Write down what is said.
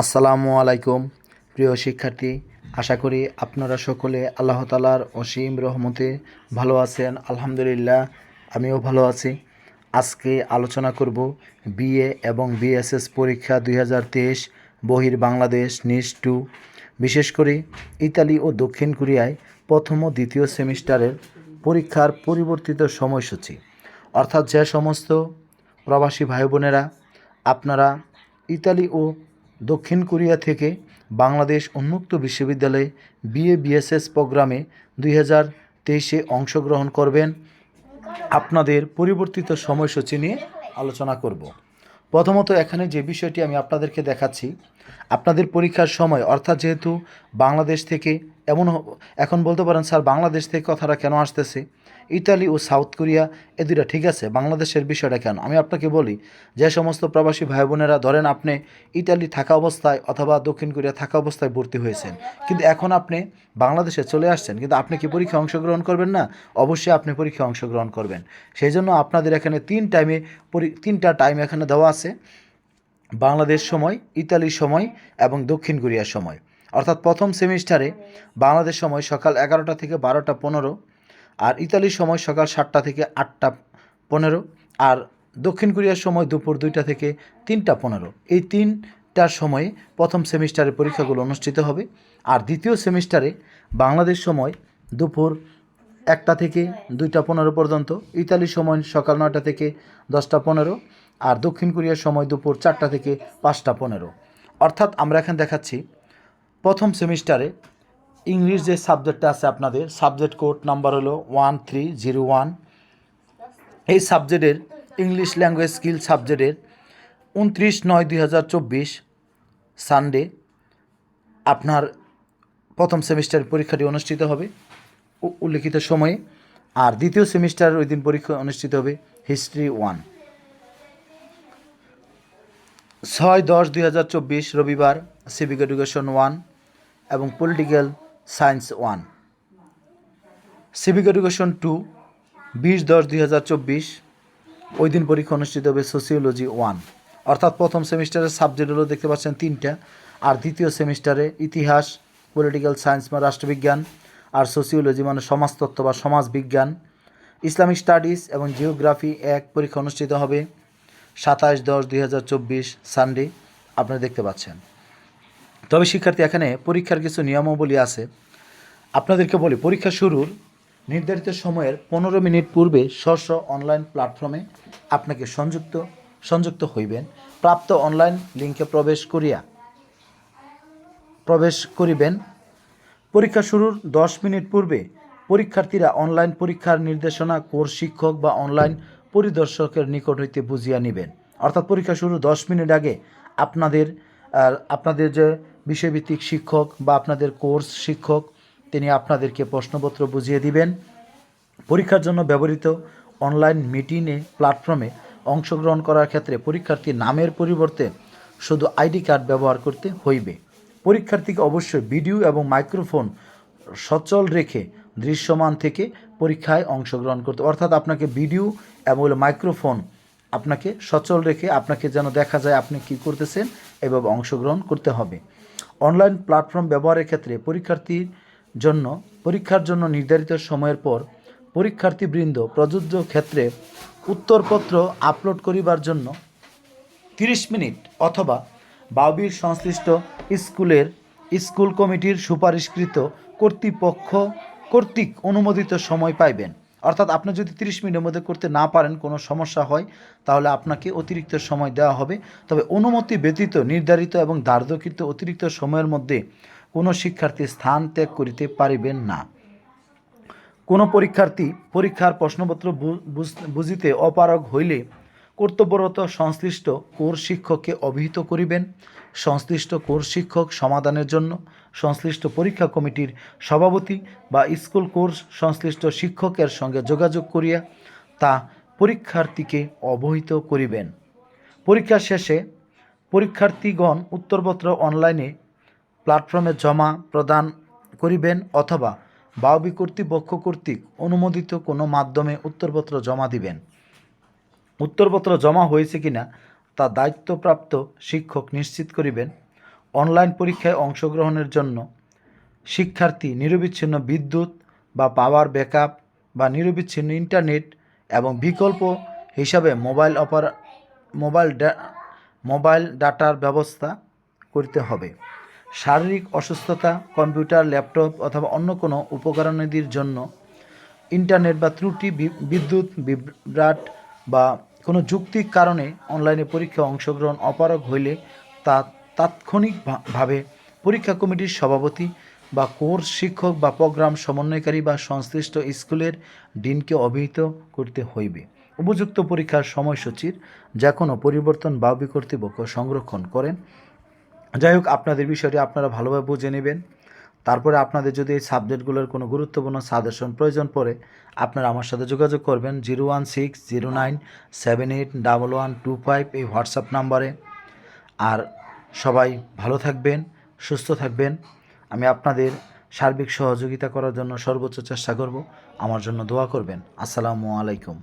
আসসালামু আলাইকুম, প্রিয় শিক্ষার্থী। আশা করি আপনারা সকলে আল্লাহ তালার অসীম রহমতে ভালো আছেন। আলহামদুলিল্লাহ, আমিও ভালো আছি। আজকে আলোচনা করব বিএ এবং বিএসএস পরীক্ষা দুই হাজার তেইশ, বহির বাংলাদেশ নিস টু। বিশেষ করে ইতালি ও দক্ষিণ কোরিয়ায় প্রথম ও দ্বিতীয় সেমিস্টারের পরীক্ষার পরিবর্তিত সময়সূচি। অর্থাৎ যে সমস্ত প্রবাসী ভাই বোনেরা আপনারা ইতালি ও দক্ষিণ কোরিয়া থেকে বাংলাদেশ উন্মুক্ত বিশ্ববিদ্যালয়ে বিএ বিএসএস প্রোগ্রামে দুই হাজার তেইশে অংশগ্রহণ করবেন। আপনাদের পরিবর্তিত সময়সূচি নিয়ে আলোচনা করব। প্রথমত এখানে যে বিষয়টি আমি আপনাদেরকে দেখাচ্ছি, আপনাদের পরীক্ষার সময়, অর্থাৎ যেহেতু বাংলাদেশ থেকে এমন এখন বলতে পারেন স্যার, বাংলাদেশ থেকে কথাটা কেন আসতেছে? ইতালি ও সাউথ কোরিয়া, এ দুইটা ঠিক আছে, বাংলাদেশের বিষয়টা কেন? আমি আপনাকে বলি, যে সমস্ত প্রবাসী ভাই বোনেরা ধরেন আপনি ইতালি থাকা অবস্থায় অথবা দক্ষিণ কোরিয়া থাকা অবস্থায় ভর্তি হয়েছেন, কিন্তু এখন আপনি বাংলাদেশে চলে আসছেন, কিন্তু আপনি কি পরীক্ষায় অংশগ্রহণ করবেন না? অবশ্যই আপনি পরীক্ষায় অংশগ্রহণ করবেন। সেই জন্য আপনাদের এখানে তিন টাইমে তিনটা টাইম এখানে দেওয়া আছে, বাংলাদেশ সময় ইতালির সময় এবং দক্ষিণ কোরিয়ার সময়। অর্থাৎ প্রথম সেমিস্টারে বাংলাদেশ সময় সকাল এগারোটা থেকে বারোটা পনেরো আর ইতালির সময় সকাল সাতটা থেকে আটটা পনেরো আর দক্ষিণ কোরিয়ার সময় দুপুর দুইটা থেকে তিনটা পনেরো। এই তিনটার সময়ে প্রথম সেমিস্টারের পরীক্ষাগুলো অনুষ্ঠিত হবে। আর দ্বিতীয় সেমিস্টারে বাংলাদেশ সময় দুপুর একটা থেকে দুইটা পনেরো পর্যন্ত, ইতালির সময় সকাল নয়টা থেকে দশটা পনেরো আর দক্ষিণ কোরিয়ার সময় দুপুর চারটা থেকে পাঁচটা পনেরো। অর্থাৎ আমরা এখন দেখাচ্ছি প্রথম সেমিস্টারে ইংলিশ যে সাবজেক্টটা আছে আপনাদের, সাবজেক্ট কোড নাম্বার হলো ওয়ান থ্রি জিরো ওয়ান। এই সাবজেক্টের ইংলিশ ল্যাঙ্গুয়েজ স্কিল সাবজেক্টের উনত্রিশ নয় দুই হাজার চব্বিশ সানডে আপনার প্রথম সেমিস্টারের পরীক্ষাটি অনুষ্ঠিত হবে উল্লেখিত সময়ে। আর দ্বিতীয় সেমিস্টারের ওই দিন পরীক্ষা অনুষ্ঠিত হবে হিস্ট্রি ওয়ান। ছয় দশ দুই হাজার চব্বিশ রবিবার সিভিক এডুকেশন ওয়ান এবং political science one civic education two বিশ দশ দুই হাজার চব্বিশ, ওই দিন পরীক্ষা অনুষ্ঠিত হবে সোসিওলজি ওয়ান অর্থাৎ প্রথম সেমিস্টারের সাবজেক্টগুলো দেখতে পাচ্ছেন তিনটা, আর দ্বিতীয় সেমিস্টারে ইতিহাস পলিটিক্যাল সায়েন্স বা রাষ্ট্রবিজ্ঞান, আর সোসিওলজি মানে সমাজতত্ত্ব বা সমাজবিজ্ঞান। ইসলামিক স্টাডিজ এবং জিওগ্রাফি এক পরীক্ষা অনুষ্ঠিত হবে সাতাশ দশ দুই সানডে আপনারা দেখতে পাচ্ছেন। তবে শিক্ষার্থী, এখানে পরীক্ষার কিছু নিয়মাবলী আছে। আপনাদেরকে বলি, পরীক্ষা শুরুর নির্ধারিত সময়ের পনেরো মিনিট পূর্বে স্ব অনলাইন প্ল্যাটফর্মে আপনাকে সংযুক্ত সংযুক্ত হইবেন। প্রাপ্ত অনলাইন লিঙ্কে প্রবেশ করিয়া, প্রবেশ করিবেন। পরীক্ষা শুরুর দশ মিনিট পূর্বে পরীক্ষার্থীরা অনলাইন পরীক্ষার নির্দেশনা, কোর্স শিক্ষক বা অনলাইন পরিদর্শকের নিকট হইতে বুঝিয়া নেবেন। অর্থাৎ পরীক্ষা শুরু দশ মিনিট আগে আপনাদের আপনাদের যে বিষয়ভিত্তিক শিক্ষক বা আপনাদের কোর্স শিক্ষক, তিনি আপনাদেরকে প্রশ্নপত্র বুঝিয়ে দিবেন। পরীক্ষার জন্য ব্যবহৃত অনলাইন মিটিংয়ে প্ল্যাটফর্মে অংশগ্রহণ করার ক্ষেত্রে পরীক্ষার্থীর নামের পরিবর্তে শুধু আইডি কার্ড ব্যবহার করতে হইবে। পরীক্ষার্থীকে অবশ্যই ভিডিও এবং মাইক্রোফোন সচল রেখে দৃশ্যমান থেকে পরীক্ষায় অংশগ্রহণ করতে অর্থাৎ আপনাকে ভিডিও এবং মাইক্রোফোন আপনাকে সচল রেখে আপনাকে যেন দেখা যায় আপনি কি করতেছেন, এভাবে অংশগ্রহণ করতে হবে। অনলাইন প্ল্যাটফর্ম ব্যবহারের ক্ষেত্রে পরীক্ষার্থীর জন্য, পরীক্ষার জন্য নির্ধারিত সময়ের পর পরীক্ষার্থীবৃন্দ প্রযোজ্য ক্ষেত্রে উত্তরপত্র আপলোড করিবার জন্য তিরিশ মিনিট অথবা বাউবির সংশ্লিষ্ট স্কুলের স্কুল কমিটির সুপারিশকৃত কর্তৃপক্ষ কর্তৃক অনুমোদিত সময় পাইবেন। অর্থাৎ আপনি যদি তিরিশ মিনিটের মধ্যে করতে না পারেন, কোনো সমস্যা হয়, তাহলে আপনাকে অতিরিক্ত সময় দেওয়া হবে। তবে অনুমতি ব্যতীত, নির্ধারিত এবং দার্ঢ্যকৃত অতিরিক্ত সময়ের মধ্যে কোনো শিক্ষার্থী স্থান ত্যাগ করিতে পারিবেন না। কোনো পরীক্ষার্থী পরীক্ষার প্রশ্নপত্র বুঝিতে অপারগ হইলে কর্তব্যরত সংশ্লিষ্ট কোর্স শিক্ষককে অভিহিত করিবেন। সংশ্লিষ্ট কোর্স শিক্ষক সমাধানের জন্য সংশ্লিষ্ট পরীক্ষা কমিটির সভাপতি বা স্কুল কোর্স সংশ্লিষ্ট শিক্ষকের সঙ্গে যোগাযোগ করিয়া তা পরীক্ষার্থীকে অবহিত করিবেন। পরীক্ষা শেষে পরীক্ষার্থীগণ উত্তরপত্র অনলাইনে প্ল্যাটফর্মে জমা প্রদান করিবেন অথবা বাউবি কর্তৃপক্ষ কর্তৃক অনুমোদিত কোনো মাধ্যমে উত্তরপত্র জমা দিবেন। উত্তরপত্র জমা হয়েছে কিনা তা দায়িত্বপ্রাপ্ত শিক্ষক নিশ্চিত করিবেন। অনলাইন পরীক্ষায় অংশগ্রহণের জন্য শিক্ষার্থী নিরবিচ্ছিন্ন বিদ্যুৎ বা পাওয়ার ব্যাকআপ বা নিরবিচ্ছিন্ন ইন্টারনেট এবং বিকল্প হিসাবে মোবাইল অপার, মোবাইল ডা- মোবাইল ডাটার ব্যবস্থা করতে হবে। শারীরিক অসুস্থতা, কম্পিউটার, ল্যাপটপ অথবা অন্য কোনো উপকরণাদির জন্য ইন্টারনেট বা ত্রুটি বিদ্যুৎ, বিভ্রাট বা কোনো যুক্তিক কারণে অনলাইনে পরীক্ষায় অংশগ্রহণ অপারগ হইলে তা তাৎক্ষণিকভাবে পরীক্ষা কমিটির সভাপতি বা কোর্স শিক্ষক বা প্রোগ্রাম সমন্বয়কারী বা সংশ্লিষ্ট স্কুলের ডিনকে অভিহিত করতে হইবে। উপযুক্ত পরীক্ষার সময়সূচির যে কোনো পরিবর্তন বা কর্তৃপক্ষ সংরক্ষণ করেন। যাই হোক, আপনাদের বিষয়টি আপনারা ভালোভাবে বুঝে নেবেন। তারপরে আপনাদের যদি এই সাবজেক্টগুলোর কোনো গুরুত্বপূর্ণ সাজেশন প্রয়োজন পড়ে, আপনারা আমার সাথে যোগাযোগ করবেন zero one six zero nine seven eight double one two five এই হোয়াটসঅ্যাপ নাম্বারে। আর সবাই ভালো থাকবেন, সুস্থ থাকবেন। আমি আপনাদের সার্বিক সহযোগিতা করার জন্য সর্বোচ্চ চেষ্টা করব। আমার জন্য দোয়া করবেন। আসসালামু আলাইকুম।